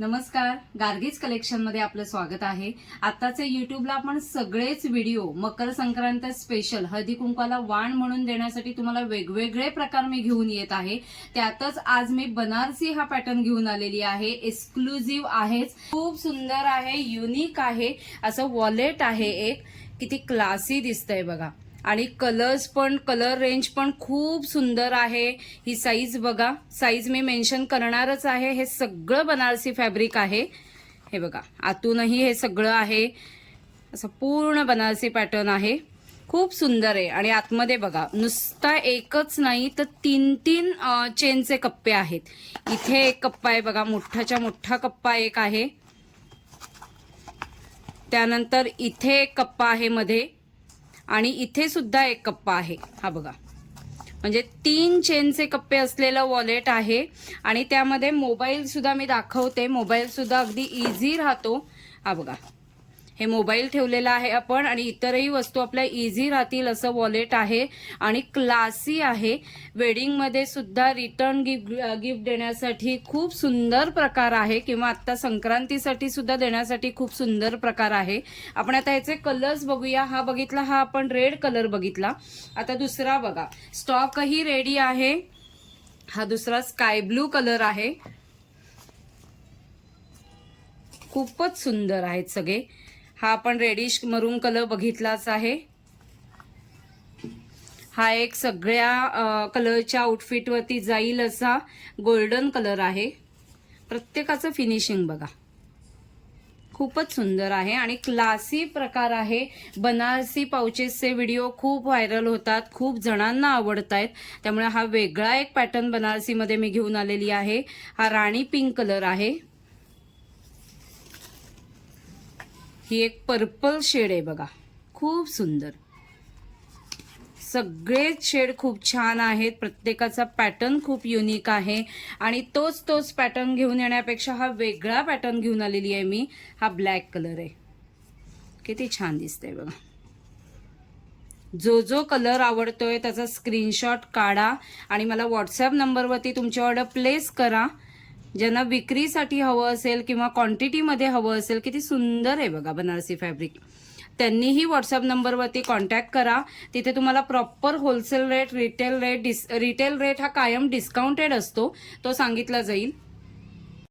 नमस्कार. गार्गीज कलेक्शनमध्ये आपलं स्वागत आहे. आत्ताचे युट्यूबला आपण सगळेच व्हिडिओ मकर संक्रांत स्पेशल हळदी कुंकवाला वाण म्हणून देण्यासाठी तुम्हाला वेगवेगळे प्रकार मी घेऊन येत आहे. त्यातच आज मी बनारसी हा पॅटर्न घेऊन आलेली आहे. एक्सक्लुझिव्ह आहेच. खूप सुंदर आहे युनिक आहे. असं वॉलेट आहे एक. किती क्लासी दिसतंय बघा. आणि कलर्स पण कलर रेंज पण खूप सुंदर आहे. ही साईज बघा साईज मी मेन्शन करणारच आहे. हे सगळं बनारसी फॅब्रिक आहे. हे बघा आतूनही हे सगळं आहे. असं पूर्ण बनारसी पॅटर्न आहे. खूप सुंदर आहे. आणि आतमध्ये बघा नुसता एकच नाही तर तीन तीन चेनचे कप्पे आहेत. इथे एक कप्पा आहे बघा मोठाच्या मोठा कप्पा एक आहे. त्यानंतर इथे एक कप्पा आहे मध्ये. आणि इथे सुद्धा एक कप्पा आहे. हा बघा. म्हणजे तीन चेनचे कप्पे असलेलं वॉलेट आहे आणि त्यामध्ये मोबाईल सुद्धा मी दाखवते. मोबाईल सुद्धा अगदी इझी राहतो. हा बघा. हे मोबाईल ठेवलेला आहे आपण आणि इतरही वस्तू आपल्या इझी राहतील असं वॉलेट आहे आणि क्लासी आहे. वेडिंगमध्ये सुद्धा रिटर्न गिफ्ट गिफ्ट देण्यासाठी खूप सुंदर प्रकार आहे किंवा आत्ता संक्रांतीसाठी सुद्धा देण्यासाठी खूप सुंदर प्रकार आहे. आपण आता ह्याचे कलर्स बघूया. हा बघितला हा आपण रेड कलर बघितला. आता दुसरा बघा. स्टॉकही रेडी आहे. हा दुसरा स्काय ब्लू कलर आहे. खूपच सुंदर आहेत सगळे. हा आपण रेडिश मरून कलर बघितलाच आहे. हा एक सगळ्या कलरच्या आउटफिटवरती जाईल असा गोल्डन कलर आहे. प्रत्येकाचं फिनिशिंग बघा. खूपच सुंदर आहे आणि क्लासी प्रकार आहे. बनारसी पाउचेसचे व्हिडिओ खूप व्हायरल होतात खूप जणांना आवडत आहेत त्यामुळे हा वेगळा एक पॅटर्न बनारसीमध्ये मी घेऊन आलेली आहे. हा राणी पिंक कलर आहे. ही एक पर्पल शेड आहे बघा. खूप सुंदर. सगळेच शेड खूप छान आहेत. प्रत्येकाचा पॅटर्न खूप युनिक आहे. आणि तोच तोच पॅटर्न घेऊन येण्यापेक्षा हा वेगळा पॅटर्न घेऊन आलेली आहे मी. हा ब्लॅक कलर आहे. किती छान दिसतंय बघा. जो जो कलर आवडतोय त्याचा स्क्रीनशॉट काढा आणि मला व्हॉट्सअप नंबरवरती तुमची ऑर्डर प्लेस करा. ज्यांना विक्रीसाठी हवं असेल किंवा क्वांटिटीमध्ये हवं असेल किती सुंदर आहे बघा बनारसी फॅब्रिक त्यांनीही व्हॉट्सअप नंबरवरती कॉन्टॅक्ट करा. तिथे तुम्हाला proper wholesale rate retail rate डिस रिटेल रेट हा कायम डिस्काउंटेड असतो. तो सांगितला जाईल.